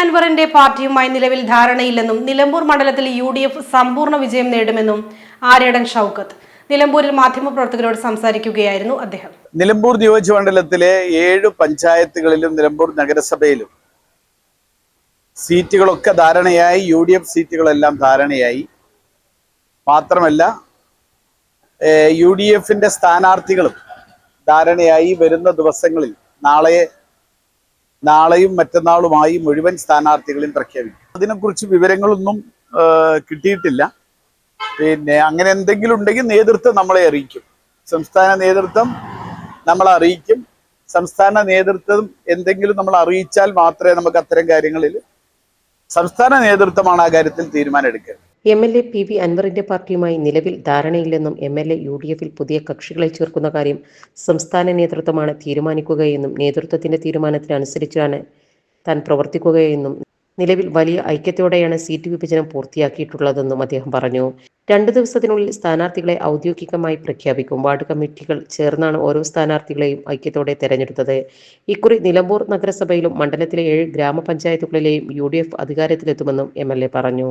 അൻവറിന്റെ പാർട്ടിയുമായി നിലവിൽ ധാരണയില്ലെന്നും നിലമ്പൂർ മണ്ഡലത്തിൽ യു ഡി എഫ് സമ്പൂർണ വിജയം നേടുമെന്നും ആര്യടൻ ഷൗക്കത്ത്. നിലമ്പൂരിൽ മാധ്യമപ്രവർത്തകരോട് സംസാരിക്കുകയായിരുന്നു അദ്ദേഹം. നിലമ്പൂർ നിയോജകമണ്ഡലത്തിലെ ഏഴ് പഞ്ചായത്തുകളിലും നിലമ്പൂർ നഗരസഭയിലും സീറ്റുകളൊക്കെ ധാരണയായി യു ഡി എഫ് സീറ്റുകളെല്ലാം ധാരണയായി. മാത്രമല്ല യു ഡി എഫിന്റെ സ്ഥാനാർത്ഥികളും ധാരണയായി വരുന്ന ദിവസങ്ങളിൽ നാളെ നാളെയും മറ്റന്നാളുമായി മുഴുവൻ സ്ഥാനാർത്ഥികളെയും പ്രഖ്യാപിക്കും. അതിനെക്കുറിച്ച് വിവരങ്ങളൊന്നും കിട്ടിയിട്ടില്ല. പിന്നെ അങ്ങനെ എന്തെങ്കിലും ഉണ്ടെങ്കിൽ നേതൃത്വം നമ്മളെ അറിയിക്കും. സംസ്ഥാന നേതൃത്വം നമ്മളെ അറിയിക്കും. സംസ്ഥാന നേതൃത്വം എന്തെങ്കിലും നമ്മൾ അറിയിച്ചാൽ മാത്രമേ നമുക്ക് അത്തരം കാര്യങ്ങളിൽ സംസ്ഥാന നേതൃത്വമാണ് ആ കാര്യത്തിൽ തീരുമാനം M L A P V അൻവറിന്റെ പാർട്ടിയുമായി നിലവിൽ ധാരണയില്ലെന്നും M L A U D എഫിൽ പുതിയ കക്ഷികളെ ചേർക്കുന്ന കാര്യം സംസ്ഥാന നേതൃത്വമാണ് തീരുമാനിക്കുകയെന്നും നേതൃത്വത്തിന്റെ തീരുമാനത്തിനനുസരിച്ചാണ് താൻ പ്രവർത്തിക്കുകയെന്നും നിലവിൽ വലിയ ഐക്യത്തോടെയാണ് സീറ്റ് വിഭജനം പൂർത്തിയാക്കിയിട്ടുള്ളതെന്നും അദ്ദേഹം പറഞ്ഞു. രണ്ടു ദിവസത്തിനുള്ളിൽ സ്ഥാനാർത്ഥികളെ ഔദ്യോഗികമായി പ്രഖ്യാപിക്കും. വാർഡ് കമ്മിറ്റികൾ ചേർന്നാണ് ഓരോ സ്ഥാനാർത്ഥികളെയും ഐക്യത്തോടെ തെരഞ്ഞെടുത്തത്. ഇക്കുറി നിലമ്പൂർ നഗരസഭയിലും മണ്ഡലത്തിലെ ഏഴ് ഗ്രാമപഞ്ചായത്തുകളിലെയും യു ഡി എഫ് അധികാരത്തിലെത്തുമെന്നും എം എൽ എ പറഞ്ഞു.